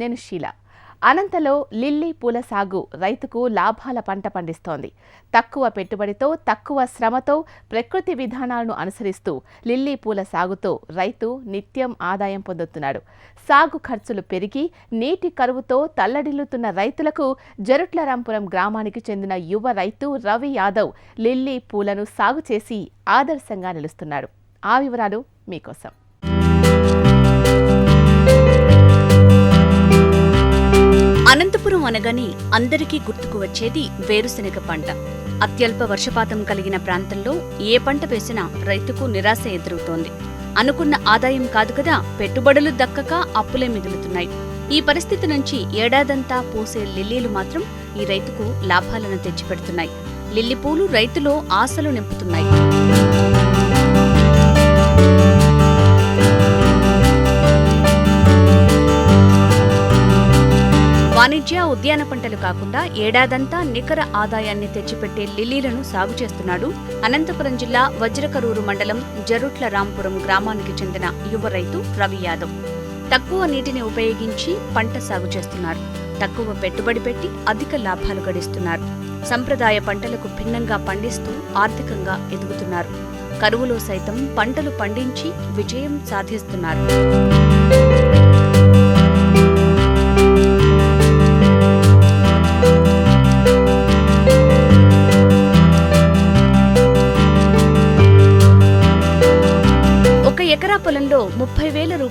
నేను షీల అనంతలో లిల్లీ పూల సాగు రైతుకు లాభాల పంట పండిస్తోంది. తక్కువ పెట్టుబడితో తక్కువ శ్రమతో ప్రకృతి విధానాలను అనుసరిస్తూ లిల్లీ పూల సాగుతో రైతు నిత్యం ఆదాయం పొందుతున్నాడు. సాగు ఖర్చులు పెరిగి నీటి కరువుతో తల్లడిల్లుతున్న రైతులకు జరుట్లరాంపురం గ్రామానికి చెందిన యువ రైతు రవి యాదవ్ లిల్లీ పూలను సాగు చేసి ఆదర్శంగా నిలుస్తున్నాడు. ఆ వివరాలు మీకోసం. అనంతపురం అనగానే అందరికీ గుర్తుకు వచ్చేది వేరుశనగ పంట. అత్యల్ప వర్షపాతం కలిగిన ప్రాంతంలో ఏ పంట వేసినా రైతుకు నిరాశ ఎదురవుతోంది. అనుకున్న ఆదాయం కాదు కదా పెట్టుబడులు దక్కక అప్పులే మిగులుతున్నాయి. ఈ పరిస్థితి నుంచి ఏడాదంతా పూసే లిల్లీలు మాత్రం ఈ రైతుకు లాభాలను తెచ్చిపెడుతున్నాయి. లిల్లీ పూలు రైతులో ఆశలు నింపుతున్నాయి. వాణిజ్య ఉద్యాన పంటలు కాకుండా ఏడాదంతా నికర ఆదాయాన్ని తెచ్చిపెట్టే లిల్లీలను సాగు చేస్తున్నాడు. అనంతపురం జిల్లా వజ్రకరూరు మండలం జరుట్ల రాంపురం గ్రామానికి చెందిన యువ రైతు రవి యాదవ్. తక్కువ నీటిని ఉపయోగించి పంట సాగు చేస్తున్నారు. తక్కువ పెట్టుబడి పెట్టి అధిక లాభాలు గడిస్తున్నారు. సంప్రదాయ పంటలకు భిన్నంగా పండిస్తూ ఆర్థికంగా ఎదుగుతున్నారు. కరువులో సైతం పంటలు పండించి విజయం సాధిస్తున్నారు.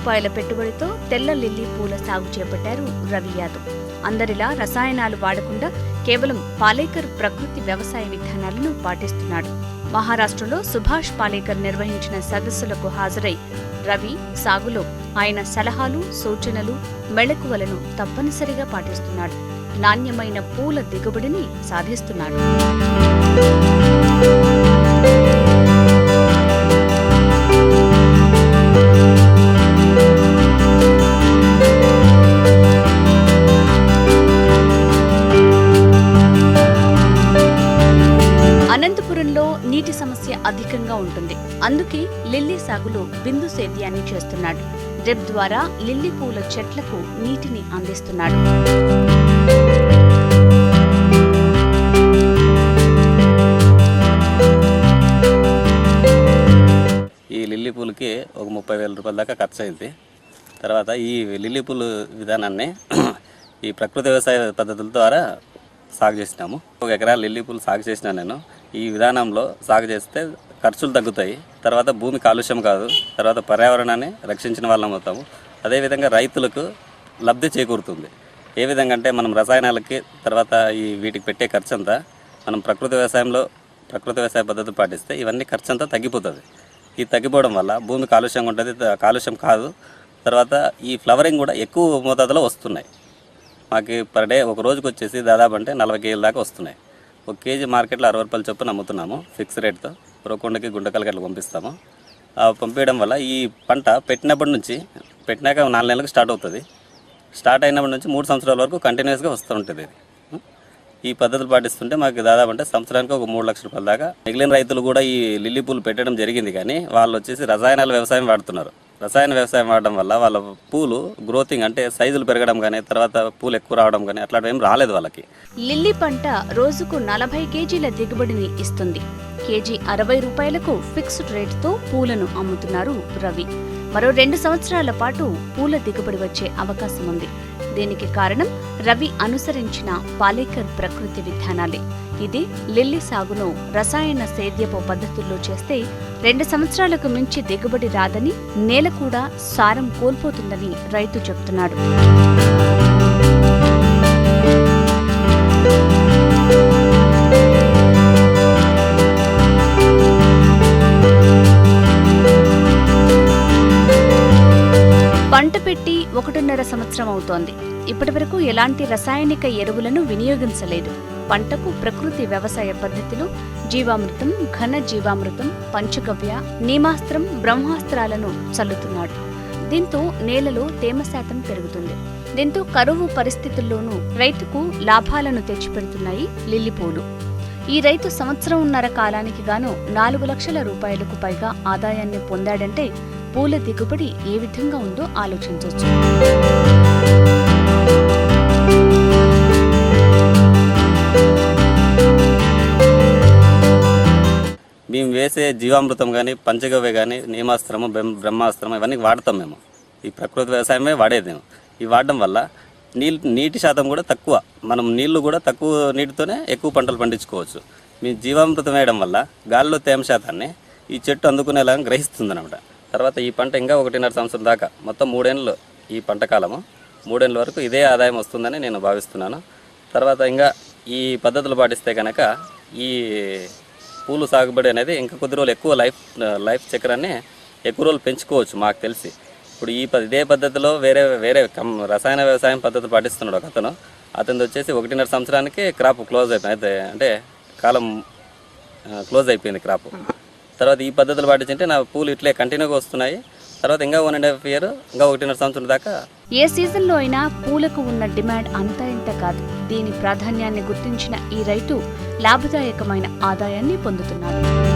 రూపాయల పెట్టుబడితో తెల్ల లిల్లీ పూల సాగు చేపట్టారు రవి యాదవ్. అందరిలా రసాయనాలు వాడకుండా కేవలం పాలేకర్ ప్రకృతి వ్యవసాయ విధానాలను పాటిస్తున్నాడు. మహారాష్ట్రలో సుభాష్ పాలేకర్ నిర్వహించిన సదస్సులకు హాజరై రవి సాగులో ఆయన సలహాలు సూచనలు మెళకువలను తప్పనిసరిగా పాటిస్తున్నాడు. నాణ్యమైన పూల దిగుబడిని సాధిస్తున్నాడు. నీటి సమస్య అధికంగా ఉంటుంది. అందుకే లిల్లీ సాగులో బిందు సేద్యాన్ని చేస్తున్నాడు. డ్రిప్ ద్వారా లిల్లీ పూల చెట్లకు నీటిని అందిస్తున్నాడు. ఈ లిల్లీ పూలకి ఒక ముప్పై వేల రూపాయల దాకా ఖర్చు అయింది. తర్వాత ఈ లిల్లీ పూలు విధానాన్ని ఈ ప్రకృతి వ్యవసాయ పద్ధతుల ద్వారా సాగు చేసినాము. ఒక ఎకరా లిల్లీ పూలు సాగు చేసినా నేను ఈ విధానంలో సాగు చేస్తే ఖర్చులు తగ్గుతాయి. తర్వాత భూమి కాలుష్యం కాదు. తర్వాత పర్యావరణాన్ని రక్షించిన వాళ్ళం అవుతాము. అదేవిధంగా రైతులకు లబ్ధి చేకూరుతుంది. ఏ విధంగా అంటే మనం రసాయనాలకి తర్వాత ఈ వీటికి పెట్టే ఖర్చు అంతా మనం ప్రకృతి వ్యవసాయంలో ప్రకృతి వ్యవసాయ పద్ధతి పాటిస్తే ఇవన్నీ ఖర్చు అంతా తగ్గిపోతుంది. ఈ తగ్గిపోవడం వల్ల భూమి కాలుష్యంగా ఉంటుంది కాలుష్యం కాదు. తర్వాత ఈ ఫ్లవరింగ్ కూడా ఎక్కువ మోతాదులో వస్తున్నాయి. మాకు పర్ డే ఒక రోజుకి వచ్చేసి దాదాపు అంటే నలభై కేజీల దాకా వస్తున్నాయి. ఒక కేజీ మార్కెట్లో అరవై రూపాయలు చొప్పున అమ్ముతున్నాము ఫిక్స్ రేట్తో ఉరవకొండకి గుంటకల్కి అట్లా పంపిస్తాము. పంపించడం వల్ల ఈ పంట పెట్టినప్పటి నుంచి పెట్టినాక నాలుగు నెలలకు స్టార్ట్ అవుతుంది. స్టార్ట్ అయినప్పటి నుంచి మూడు సంవత్సరాల వరకు కంటిన్యూస్గా వస్తూ ఉంటుంది ఇది. ఈ పద్ధతులు పాటిస్తుంటే మాకు దాదాపు అంటే సంవత్సరానికి ఒక మూడు లక్షల రూపాయల దాకా మిగిలిన రైతులు కూడా ఈ లిల్లీ పూలు పెట్టడం జరిగింది కానీ వాళ్ళు వచ్చేసి రసాయనాల వ్యవసాయం వాడుతున్నారు. రసాయన వ్యవసాయం వాడడం వల్ల వాళ్ళ పూలు గ్రోతింగ్ అంటే సైజులు పెరగడం కానీ తర్వాత పూలు ఎక్కువ రావడం కానీ అట్లాంటివి ఏం రాలేదు వాళ్ళకి. లిల్లీ పంట రోజుకు నలభై కేజీల దిగుబడిని ఇస్తుంది. కేజీ అరవై రూపాయలకు ఫిక్స్డ్ రేట్తో పూలను అమ్ముతున్నారు రవి. మరో రెండు సంవత్సరాల పాటు పూల దిగుబడి వచ్చే అవకాశం ఉంది దీనికి కారణం రవి అనుసరించిన పాలేకర్ ప్రకృతి విధానాలే. ఇది లిల్లీ సాగును రసాయన సేద్యపు పద్ధతుల్లో చేస్తే రెండు సంవత్సరాలకు మించి దిగుబడి రాదని నేల కూడా సారం కోల్పోతుందని రైతు చెబుతున్నాడు. పంట పెట్టి ఒకటిన్నర సంవత్సరం అవుతోంది. ఇప్పటివరకు ఎలాంటి రసాయనిక ఎరువులను వినియోగించలేదు. పంటకు ప్రకృతి వ్యవసాయ పద్ధతిలో జీవామృతం ఘన జీవామృతం పంచగవ్య నీమాస్త్రం బ్రహ్మాస్త్రాలను చల్లుతున్నాడు. దీంతో నేలలో తేమ శాతం పెరుగుతుంది. దీంతో కరువు పరిస్థితుల్లోనూ రైతుకు లాభాలను తెచ్చిపెడుతున్నాయి లిల్లిపూలు ఈ రైతు సంవత్సరంన్నర కాలానికి గాను నాలుగు లక్షల రూపాయలకు పైగా ఆదాయాన్ని పొందాడంటే పూల దిగుబడి ఏ విధంగా ఉందో ఆలోచించవచ్చు. మేము వేసే జీవామృతం కానీ పంచగవ్య కానీ నియమాస్త్రము బ్రహ్మాస్త్రము ఇవన్నీ వాడతాం మేము. ఈ ప్రకృతి వ్యవసాయమే వాడేది మేము. ఇవి వాడడం వల్ల నీళ్ళు నీటి శాతం కూడా తక్కువ. మనం నీళ్ళు కూడా తక్కువ నీటితోనే ఎక్కువ పంటలు పండించుకోవచ్చు. మీ జీవామృతం వేయడం వల్ల గాల్లో తేమ శాతాన్ని ఈ చెట్టు అందుకునేలాగా గ్రహిస్తుంది అనమాట తర్వాత ఈ పంట ఇంకా ఒకటిన్నర సంవత్సరం దాకా మొత్తం మూడేళ్ళు ఈ పంట కాలము. మూడేళ్ళ వరకు ఇదే ఆదాయం వస్తుందని నేను భావిస్తున్నాను. తర్వాత ఇంకా ఈ పద్ధతులు పాటిస్తే కనుక ఈ పూలు సాగుబడి అనేది ఇంకా కొద్ది రోజులు ఎక్కువ లైఫ్ లైఫ్ చక్రాన్ని ఎక్కువ రోజులు పెంచుకోవచ్చు మాకు తెలిసి. ఇప్పుడు ఈ ప- ఇదే పద్ధతిలో వేరే వేరే కం- రసాయన వ్యవసాయం పద్ధతులు పాటిస్తున్నాడు ఒక అతను. అతను వచ్చేసి ఒకటిన్నర సంవత్సరానికి క్రాప్ క్లోజ్ అయిపోయింది. అయితే అంటే కాలం క్లోజ్ అయిపోయింది క్రాప్. తర్వాత ఈ పద్ధతులు పాటించుంటే నా పూలు ఇట్లే కంటిన్యూగా వస్తున్నాయి. తర్వాత ఇంకా వన్ అండ్ హాఫ్ ఇయర్ ఇంకా ఒకటిన్నర సంవత్సరం దాకా ఏ సీజన్లో అయినా పూలకు ఉన్న డిమాండ్ అంత ఇంత కాదు. దీని ప్రాధాన్యాన్ని గుర్తించిన ఈ రైతు లాభదాయకమైన ఆదాయాన్ని పొందుతున్నారు